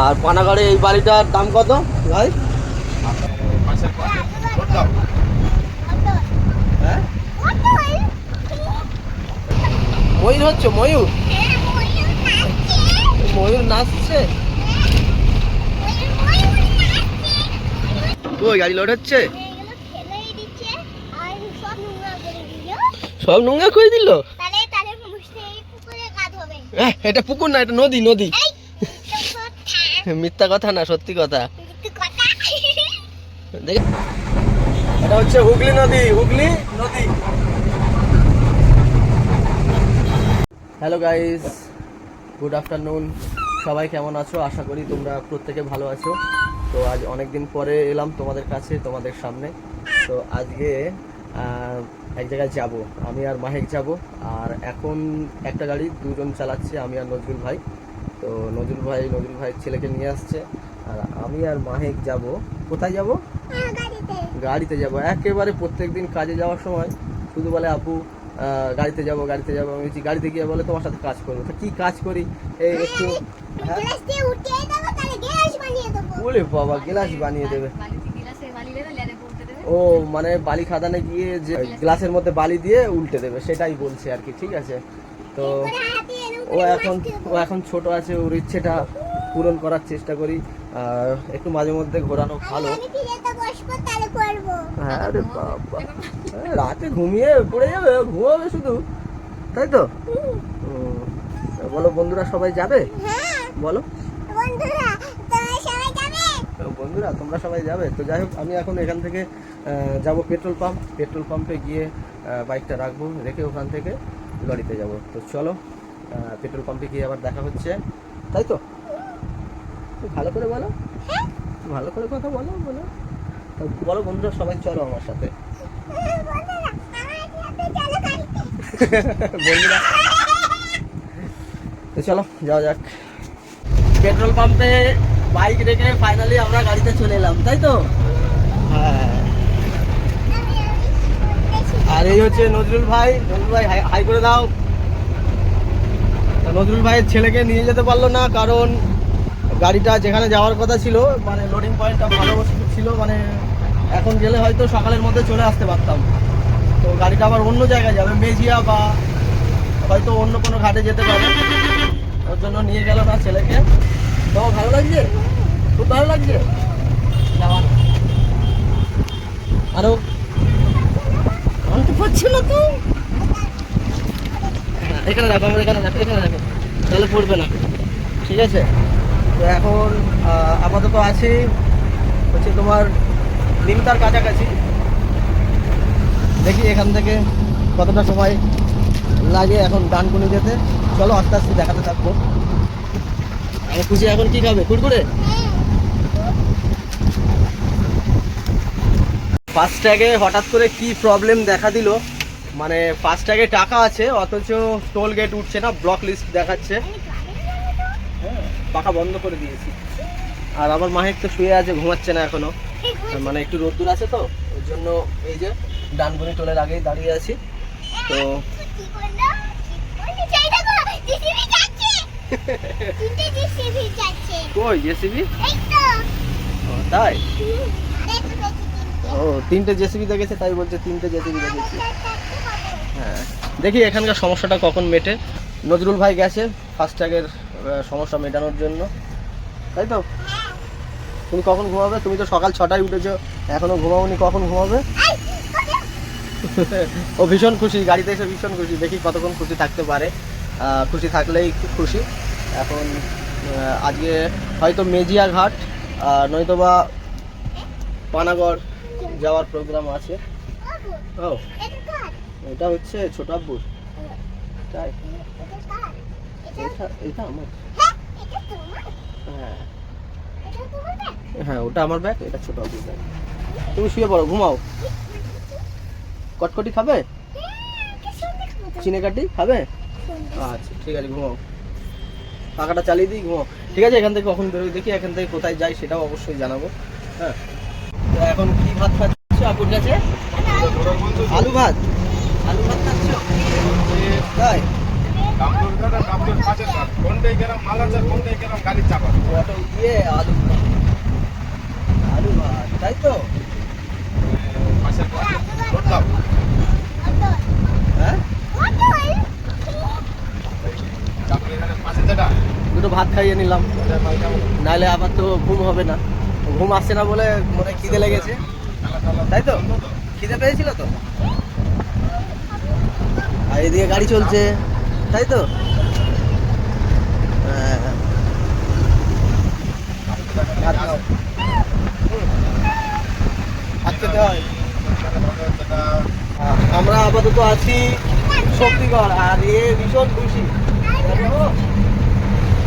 আর পানাগড়ে এই বাড়িটার দাম কত ভাই? হ্যাঁ ময়ূর হচ্ছে ময়ূর? ময়ূর নাচছে? ওই গাড়ি লোড হচ্ছে? সব নোংরা করে দিল? এটা পুকুর না এটা নদী নদী। মিথ্যা কথা না সত্যি কথা? দেখ। এটা হচ্ছে হুগলি নদী হুগলি নদী। হ্যালো গাইস গুড আফটারনুন সবাই কেমন আছো? আশা করি তোমরা প্রত্যেকে ভালো আছো। তো আজ অনেক দিন পরে এলাম তোমাদের কাছে তোমাদের সামনে। তো আজকে এক জায়গায় যাব। আমি আর মাহেক যাব। আর এখন একটা গাড়ি দুজন চালাচ্ছে আমি আর নজরুল ভাই। তো নজরুল ভাই নজরুল ভাইয়ের ছেলেকে নিয়ে আসছে। আর আমি আর মাহেক যাব। কোথায় যাব? গাড়িতে যাব। একেবারে প্রত্যেকদিন কাজে যাওয়ার সময় শুধু বলে আপু গাড়িতে যাব গাড়িতে যাব। আমি গাড়িতে গিয়ে বলে তোমার সাথে কাজ করব। তো কি কাজ করি? এই একটু হ্যাঁ? বলে বাবা গ্লাস বানিয়ে দেবে। ও মানে বালি খাদানে গিয়ে যে গ্লাসের মধ্যে বালি দিয়ে উল্টে দেবে সেটাই বলছে আর কি ঠিক আছে? তো ও এখন ও এখন ছোট আছে ওর ইচ্ছেটা পূরণ করার চেষ্টা করি। আর একটু মাঝে মধ্যে ঘোরানো ভালো। হ্যাঁ বাবা। হ্যাঁ, রাতে ঘুমিয়ে পড়ে যাবে ঘুমাবে শুধু। তাই তো? বলো বন্ধুরা সবাই যাবে? বলো। বন্ধুরা তোমরা সবাই যাবে? তো যাই হোক আমি এখন এখান থেকে যাব পেট্রোল পাম্প। পেট্রোল পাম্পে গিয়ে বাইকটা রাখব রেখে ওখান থেকে গাড়িতে যাব। তো চলো। পেট্রোল পাম্পে গিয়ে আবার দেখা হচ্ছে। তাই তো? ভালো করে বলো। ভালো করে কথা বলো বলো। বলো বন্ধুরা সবাই চলো আমার সাথে। বন্ধুরা তো চলো যাওয়া যাক। পেট্রোল পাম্পে বাইক রেখে ফাইনালি আমরা গাড়িতে চলে এলাম তাই তো? হ্যাঁ। আর এই হচ্ছে নজরুল ভাই। নজরুল ভাই হাই- করে দাও। নজরুল ভাইয়ের ছেলেকে নিয়ে যেতে পারল না, কারণ গাড়িটা যেখানে যাওয়ার কথা ছিল মানে লোডিং পয়েন্টটা ভালো ছিল মানে এখন গেলে হয়তো সকালের মধ্যে চলে আসতে পারতাম। তো গাড়িটা আবার অন্য জায়গায় যাবে, মেজিয়া বা হয়তো অন্য কোনো ঘাটে যেতে পারে। ওর জন্য নিয়ে গেল না ছেলেকে। তো ভালো লাগছে? খুব ভালো লাগছে? আরও আনতে পারছি না তো এখানে রাখো, আমরা এখানে রাখো এখানে রাখো। তাহলে পড়বে না। ঠিক আছে? তো এখন আপাতত আছি হচ্ছে তোমার নিমতার কাছাকাছি। দেখি এখান থেকে কতটা সময় লাগে এখন ডানকুনি যেতে। চলো আস্তে আস্তে দেখাতে থাকব। আমি খুশি এখন কি খাবে? কুরকুরে? ফাস্ট্যাগে হঠাৎ করে কি প্রবলেম দেখা দিল? মানে ফাস্ট্যাগে টাকা আছে অথচ টোল গেট উঠছে না ব্লক লিস্ট দেখাচ্ছে। হ্যাঁ, পাখা বন্ধ করে দিয়েছি। আর আমার মাহেক তো শুয়ে আছে ঘুমাচ্ছে না এখনও। মানে একটু রোদ্দুর আছে তো ওই জন্য এই যে ডানগুনি টোলের আগেই দাঁড়িয়ে আছি। তো কই জেসিবি? তাই? ও, তিনটে জেসিবি দেখেছে, তাই বলছে তিনটে জেসিবি দেখেছি। হ্যাঁ দেখি এখানকার সমস্যাটা কখন মেটে। নজরুল ভাই গেছে ফাস্ট্যাগের সমস্যা মেটানোর জন্য। তাই তো? তুমি কখন ঘুমাবে? তুমি তো সকাল ছটায় উঠেছো, এখনও ঘুমাওনি, কখন ঘুমাবে? ও ভীষণ খুশি, গাড়িতে এসে ভীষণ খুশি। দেখি কতক্ষণ খুশি থাকতে পারে। খুশি থাকলেই খুশি। এখন আজকে হয়তো মেজিয়া ঘাট নয়তো বা পানাগড় যাওয়ার প্রোগ্রাম আছে। ও। এটা হচ্ছে ছোট আব্বুর। তাই। এটা এটা আমার। হ্যাঁ হ্যাঁ। ওটা আমার ব্যাগ এটা ছোট আব্বুর ব্যাগ। তুমি শুয়ে পড়ো ঘুমাও। কটকটি খাবে? চিনে কাটি খাবে? আচ্ছা ঠিক আছে ঘুমাও। পাখাটা চালিয়ে দিই ঘুমাও। ঠিক আছে এখান থেকে কখন বেরোই দেখি এখান থেকে কোথায় যাই সেটাও অবশ্যই জানাব। হ্যাঁ। এখন কি ভাত খাচ্ছ? আপুর কাছে? আলু ভাত? আলু ভাত খাচ্ছ? তাই? আলু ভাত। তাই তো? হ্যাঁ? দুটো ভাত খাইয়ে নিলাম। নাহলে আবার তো ঘুম হবে না। ঘুম আসছে না বলে মনে খিদে লেগেছে। তাই তো? খিদে পেয়েছিল তো? আর এদিকে গাড়ি চলছে। তাই তো? হ্যাঁ হয়। আ- আমরা আপাতত আছি শক্তিগড় আর এ ভীষণ খুশি।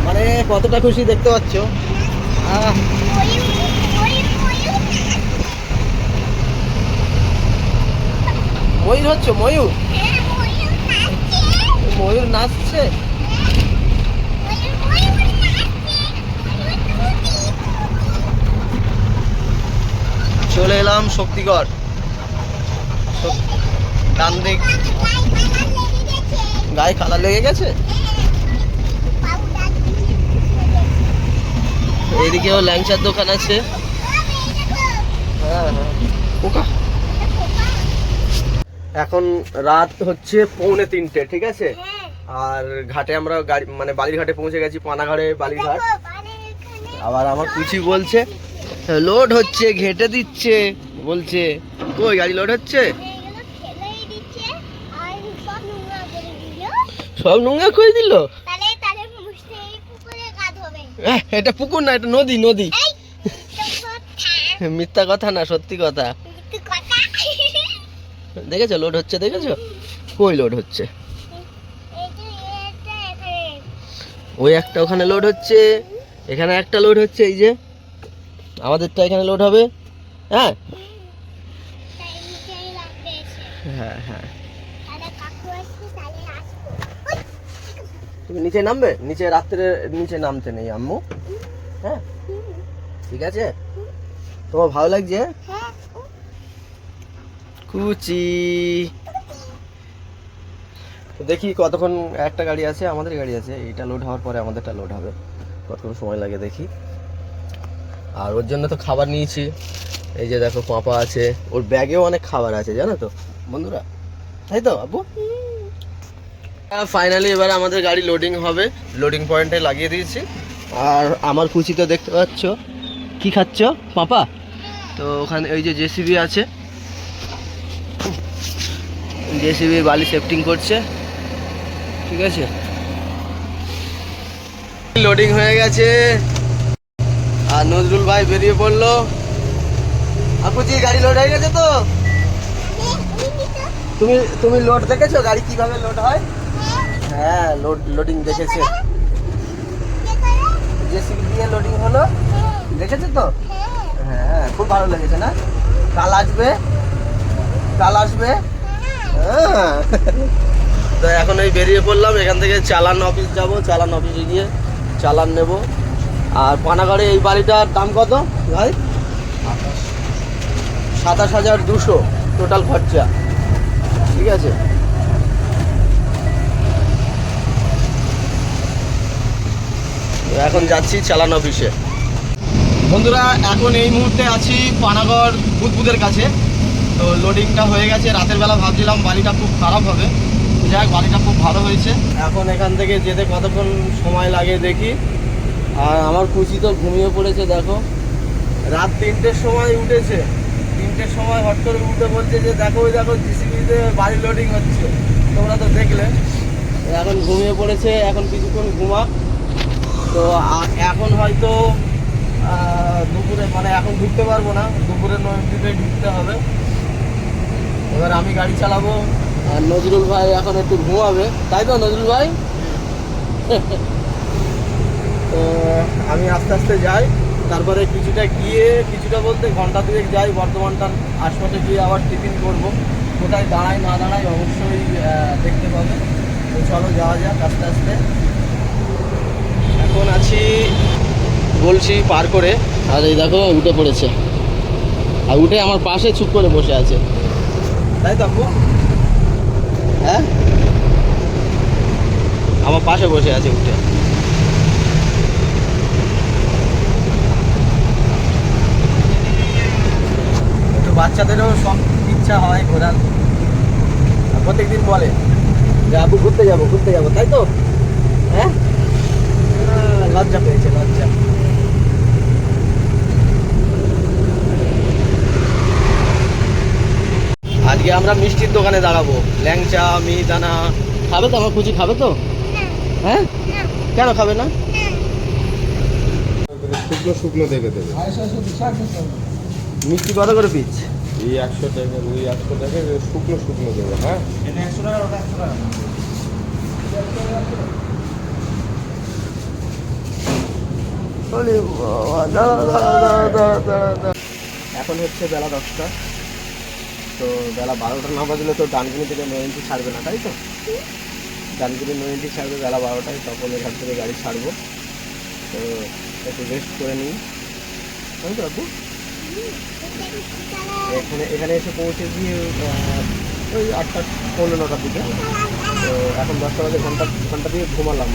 মানে কতটা খুশি দেখতে পাচ্ছ? আহ, ময়ূর হচ্ছে, ময়ূর? ময়ূর নাচছে? চলে এলাম শক্তিগড়। শক- ডান গায়ে কালার লেগে গেছে? এদিকেও ল্যাংচার দোকান আছে। হ্যাঁ হ্যাঁ। পোকা। এখন রাত হচ্ছে পৌনে তিনটে ঠিক আছে? আর ঘাটে আমরা গাড়ি মানে বালির ঘাটে পৌঁছে গেছি পানাঘাটে বালিঘাট আবার আমার কুচি বলছে লোড হচ্ছে ঘেটে দিচ্ছে। বলছে কই গাড়ি লোড হচ্ছে? সব নোংরা করে দিল? এটা পুকুর না এটা নদী নদী। মিথ্যা কথা না সত্যি কথা। দেখেছ? লোড হচ্ছে, দেখেছ? কই লোড হচ্ছে? ওই একটা ওখানে লোড হচ্ছে, এখানে একটা লোড হচ্ছে, এই যে। আমাদেরটা এখানে লোড হবে হ্যাঁ? হ্যাঁ হ্যাঁ। তুমি নিচে নামবে? নিচে রাত্রে নিচে নামতে নেই, আম্মু। হ্যাঁ? ঠিক আছে? তোমার ভালো লাগছে? হ্যাঁ কুচি। দেখি কতক্ষণ একটা গাড়ি আছে, আমাদের গাড়ি আছে। এইটা লোড হওয়ার পরে আমাদেরটা লোড হবে। কতক্ষণ সময় লাগে দেখি। আর ওর জন্য তো খাবার নিয়েছি। এই যে দেখো পাপা আছে। ওর ব্যাগেও অনেক খাবার আছে, জানো তো? বন্ধুরা, তাই তো আপু ফাইনালি এবার আমাদের গাড়ি লোডিং হবে। লোডিং পয়েন্টে লাগিয়ে দিয়েছি। আর আমার কুচি তো দেখতে পাচ্ছ। কি খাচ্ছ, পাপা? তো ওখানে ওই যে জেসিবি আছে। জেসিবি বালি সেফটিং করছে। ঠিক আছে? লোডিং হয়ে গেছে। আর নজরুল ভাই বেরিয়ে পড়ল। আপুজি, গাড়ি লোড হয়ে গেছে তো? তুমি তুমি লোড দেখেছ? গাড়ি কীভাবে লোড হয়? হ্যাঁ লোড লোডিং দেখেছে। জেসিবি দিয়ে লোডিং হলো। দেখেছ তো? হ্যাঁ খুব ভালো লেগেছে না? কাল আসবে। কাল আসবে। তো এখন এই বেরিয়ে পড়লাম, এখান থেকে চালান অফিস যাব, চালান অফিসে গিয়ে চালান নেব। আর পানাগড়ে এই বাড়িটার দাম কত ভাই? সাতাশ হাজার দুশো টোটাল খরচা। ঠিক আছে। এখন যাচ্ছি চালান অফিসে বন্ধুরা, এখন এই মুহূর্তে আছি পানাগড় বুদবুদের কাছে। তো লোডিংটা হয়ে গেছে। রাতের বেলা ভাবছিলাম বাড়িটা খুব খারাপ হবে। যাক বাড়িটা খুব ভালো হয়েছে। এখন এখান থেকে যেতে কতক্ষণ সময় লাগে দেখি। আর আমার খুশি তো ঘুমিয়ে পড়েছে, দেখো। রাত তিনটের সময় উঠেছে। তিনটের সময় হট করে উঠে বলছে যে, দেখো, ওই দেখো, জিসিবিতে বাড়ি লোডিং হচ্ছে। তোমরা তো দেখলে। এখন ঘুমিয়ে পড়েছে, এখন কিছুক্ষণ ঘুমাক। তো এখন হয়তো দুপুরে মানে এখন ঢুকতে পারব না। দুপুরে নদীতে ঢুকতে হবে। এবার আমি গাড়ি চালাবো। আর নজরুল ভাই এখন একটু ঘুমাবে। তাই তো, নজরুল ভাই? তো আমি আস্তে আস্তে যাই। তারপরে কিছুটা গিয়ে, কিছুটা বলতে ঘণ্টা দুয়েক যাই। বর্ধমানটার আশপাশে গিয়ে আবার টিফিন করব। কোথায় দাঁড়ায় না দাঁড়ায় অবশ্যই দেখতে পাবে। তো চলো যাওয়া যাক আস্তে আস্তে। এখন আছি বলছি পার করে। আর এই দেখো, উঠে পড়েছে। আর উঠে আমার পাশে চুপ করে বসে আছে। তাই তো আপু হ্যাঁ? আমার পাশে বসে আছে উঠে। বাচ্চাদেরও সব ইচ্ছা হয় ঘোরার। প্রত্যেকদিন বলে যে আবু ঘুরতে যাব ঘুরতে যাব। তাই তো? হ্যাঁ? লজ্জা পেয়েছে, লজ্জা। আজকে আমরা মিষ্টির দোকানে দাঁড়াবো। ল্যাংচা মিহিদানা। খাবে তো আমার কুচি খাবে তো? হ্যাঁ? কেন খাবে না? শুকনো শুকনো দেখে দেবে। মিষ্টি কত করে পিস? এই একশো টাকা ওই একশো টাকা শুকনো শুকনো দেবে হ্যাঁ? এখন হচ্ছে বেলা দশটা। তো বেলা বারোটা, না বাজলে তো ডানকুনি থেকে নয়নটি ছাড়বে না, তাই তো? ডানকুনি নয়নটি ছাড়বে বেলা বারোটায়, তখন এখান থেকে গাড়ি ছাড়বো। তো একটু রেস্ট করে নিই। তাই তো আপু? এখানে এখানে এসে পৌঁছেছি ওই আটটা পনেরো নটার দিকে। তো এখন দশটা বাজে, ঘণ্টা ঘণ্টা দিয়ে ঘুমালাম।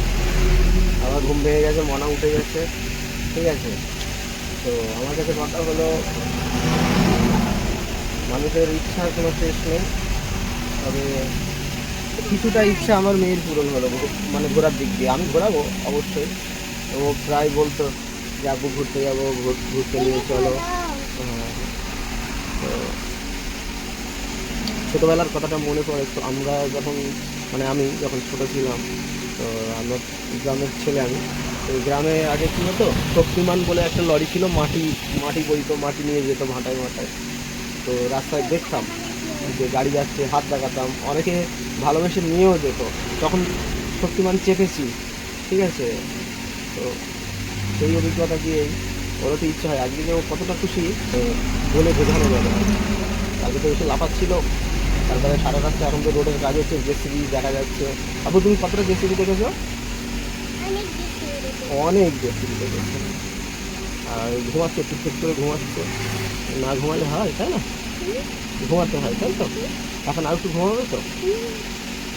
আবার ঘুম ভেঙে গেছে, মনা উঠে গেছে। ঠিক আছে? তো আমার কাছে কথা হলো মানুষের ইচ্ছার কোনো শেষ নেই। তবে কিছুটা ইচ্ছা আমার মেয়ের পূরণ হলো মানে ঘোরার দিক দিয়ে। আমি ঘোরাবো, অবশ্যই। ও প্রায় বলতো যে আব্বু ঘুরতে যাব ঘুরতে নিয়ে চলো। হ্যাঁ। তো ছোটোবেলার কথাটা মনে পড়ে, তো আমরা যখন মানে আমি যখন ছোট ছিলাম, তো আমার গ্রামের ছেলে আমি, তো গ্রামে আগে কী হতো, শক্তিমান বলে একটা লরি ছিল, মাটি মাটি বইতো, মাটি নিয়ে যেত ভাটায় ভাটায়। তো রাস্তায় দেখতাম যে গাড়ি যাচ্ছে হাত লাগাতাম। অনেকে ভালোবেসে নিয়েও যেত। তখন শক্তিমান চেপেছি ঠিক আছে? তো সেই অভিজ্ঞতা দিয়েই ওরও তো ইচ্ছা হয়। আজকে যে ও কতটা খুশি বলে বোঝানো যাবে আগে তো এসে লাফাচ্ছিল। তারপরে সারা রাস্তা এখন তো রোডের কাজ হচ্ছে জেসিবি দেখা যাচ্ছে। আপু তুমি কতটা জেসিবি দেখেছ। অনেক জেসিবি দেখেছ। আর ঘুমাচ্ছে টুকটুক করে ঘুমাচ্ছে। না ঘুমালে হয় তাই না? ঘুমাতে হয় তাই তো? এখন আর একটু ঘুমাবে তো?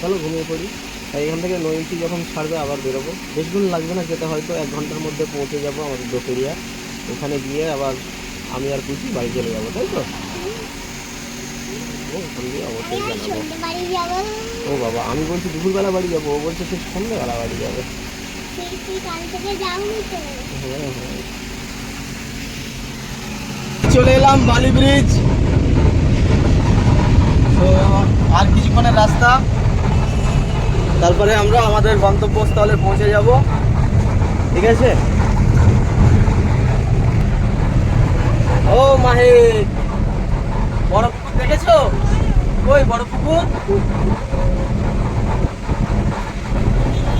চলো ঘুমিয়ে পড়ি। তাই এখান থেকে নৈকি যখন ছাড়বে আবার বেরোবো। বেশিক্ষণ লাগবে না যেতে হয়তো এক ঘণ্টার মধ্যে পৌঁছে যাব আমাদের দোপেরিয়া ওখানে গিয়ে আবার আমি আর কুচি বাড়ি চলে যাব তাই তো? অবশ্যই জানাব। ও বাবা আমি বলছি দুপুরবেলা বাড়ি যাব ও বলছে সে সন্ধ্যেবেলা বাড়ি যাবে। হ্যাঁ, হ্যাঁ। চলে এলাম বালি ব্রিজ। আর কিছুক্ষণের রাস্তা। তারপরে আমরা আমাদের গন্তব্যস্থলে পৌঁছে যাব। ঠিক আছে? ও মাহে বড় পুকুর দেখেছ? ওই বড় পুকুর।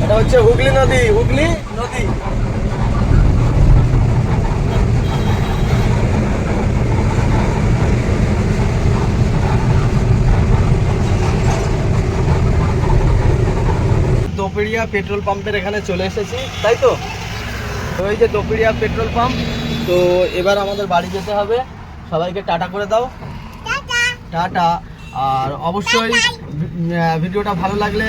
এটা হচ্ছে হুগলি নদী হুগলি নদী। দোপড়িয়া পেট্রোল পাম্পের এখানে চলে এসেছি তাই তো? ওই যে দোপড়িয়া পেট্রোল পাম্প তো এবার আমাদের বাড়ি যেতে হবে। সবাইকে টাটা করে দাও। টাটা। আর অবশ্যই ভিডিওটা ভালো লাগলে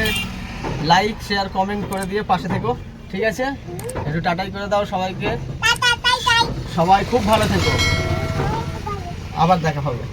লাইক শেয়ার কমেন্ট করে দিয়ে পাশে থেকো ঠিক আছে? একটু টাটাই করে দাও সবাইকে। সবাই খুব ভালো থেকো। আবার দেখা হবে।